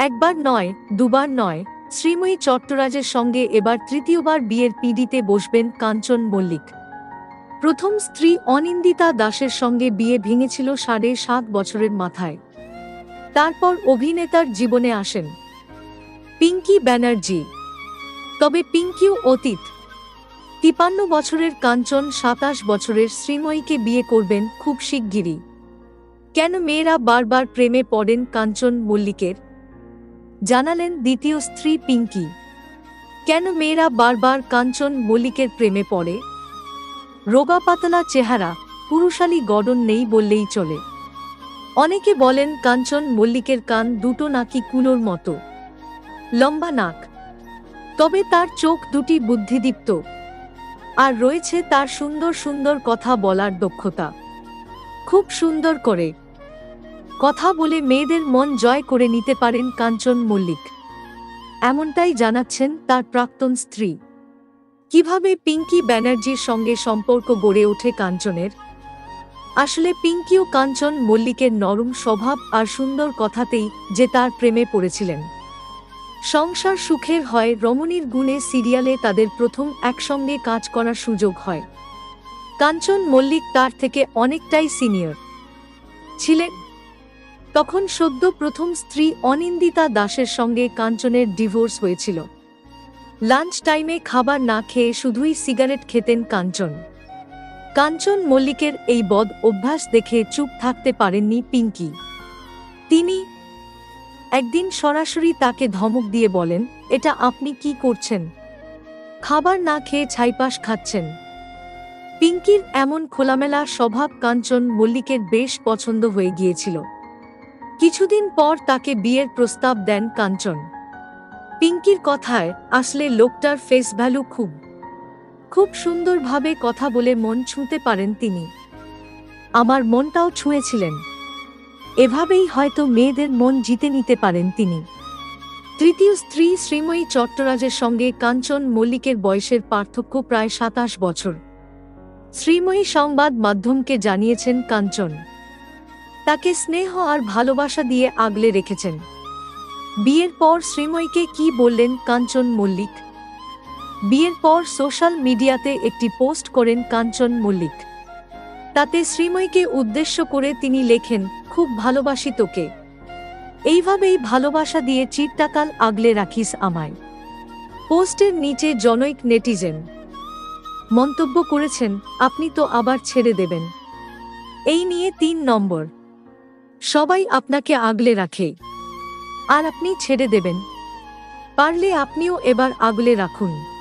একবার নয়, দুবার নয়, শ্রীময়ী চট্টরাজের সঙ্গে এবার তৃতীয়বার বিয়ের পিডিতে বসবেন কাঞ্চন মল্লিক। প্রথম স্ত্রী অনিন্দিতা দাসের সঙ্গে বিয়ে ভেঙেছিল সাড়ে সাত বছরের মাথায়। তারপর অভিনেতার জীবনে আসেন। পিঙ্কি ব্যানার্জি। তবে পিঙ্কিও অতীত। তিপান্ন বছরের কাঞ্চন সাতাশ বছরের শ্রীময়ীকে বিয়ে করবেন খুব শিগগিরই। কেন মেয়েরা বারবার প্রেমে পড়েন কাঞ্চন মল্লিকের? জানালেন দ্বিতীয় স্ত্রী পিঙ্কি। কেন মেয়েরা বারবার কাঞ্চন মল্লিকের প্রেমে পড়ে? রোগা পাতলা চেহারা, পুরুষালী গড়ন নেই বললেই চলে। অনেকে বলেন কাঞ্চন মল্লিকের কান দুটো নাকি কুলোর মতো। লম্বা নাক। তবে তার চোখ দুটি বুদ্ধিদীপ্ত। আর রয়েছে তার সুন্দর সুন্দর কথা বলার দক্ষতা। খুব সুন্দর করে। কথা বলে মেয়েদের মন জয় করে নিতে পারেন কাঞ্চন মল্লিক। এমনটাই জানাচ্ছেন তার প্রাক্তন স্ত্রী। কীভাবে পিঙ্কি ব্যানার্জির সঙ্গে সম্পর্ক গড়ে ওঠে কাঞ্চনের? আসলে পিঙ্কি ও কাঞ্চন মল্লিকের নরম স্বভাব আর সুন্দর কথাতেই যে তার প্রেমে পড়েছিলেন। সংসার সুখের হয়, রমণীর গুণে সিরিয়ালে তাদের প্রথম একসঙ্গে কাজ করার সুযোগ হয়। কাঞ্চন মল্লিক তার থেকে অনেকটাই সিনিয়র। ছিলেন তখন সদ্য প্রথম স্ত্রী অনিন্দিতা দাসের সঙ্গে কাঞ্চনের ডিভোর্স হয়েছিল। লাঞ্চ টাইমে খাবার না খেয়ে শুধুই সিগারেট খেতেন কাঞ্চন। কাঞ্চন মল্লিকের এই বদ অভ্যাস দেখে চুপ থাকতে পারেননি পিঙ্কি। তিনি একদিন সরাসরি তাকে ধমক দিয়ে বলেন, এটা আপনি কি করছেন? খাবার না খেয়ে ছাইপাশ খাচ্ছেন? পিঙ্কির এমন খোলামেলা স্বভাব কাঞ্চন মল্লিকের বেশ পছন্দ হয়ে গিয়েছিল। কিছুদিন পর তাকে বিয়ের প্রস্তাব দেন কাঞ্চন। পিঙ্কির কথায় আসলে লোকটার ফেস ভ্যালু খুব। খুব সুন্দরভাবে কথা বলে মন ছুঁতে পারেন তিনি। আমার মনটাও ছুঁয়েছিলেন। এভাবেই হয়তো মেয়েদের মন জিতে নিতে পারেন তিনি। তৃতীয় স্ত্রী শ্রীময়ী চট্টরাজের সঙ্গে কাঞ্চন মল্লিকের বয়সের পার্থক্য প্রায় সাতাশ বছর। শ্রীময়ী সংবাদ মাধ্যমকে জানিয়েছেন কাঞ্চন। তাকে স্নেহ আর ভালোবাসা দিয়ে আগলে রেখেছেন। বিয়ের পর শ্রীময়ীকে কি বললেন কাঞ্চন মল্লিক? বিয়ের পর সোশ্যাল মিডিয়াতে একটি পোস্ট করেন কাঞ্চন মল্লিক। তাতে শ্রীময়ীকে উদ্দেশ্য করে তিনি লেখেন, খুব ভালোবাসি তোকে। এইভাবেই ভালোবাসা দিয়ে চিরটাকাল আগলে রাখিস আমায়। পোস্টের নিচে জনৈক নেটিজেন। মন্তব্য করেছেন, আপনি তো আবার ছেড়ে দেবেন। এই নিয়ে তিন নম্বর। সবাই আপনাকে আগলে রাখে। আর আপনি ছেড়ে দেবেন। পারলে আপনিও এবার আগলে রাখুন।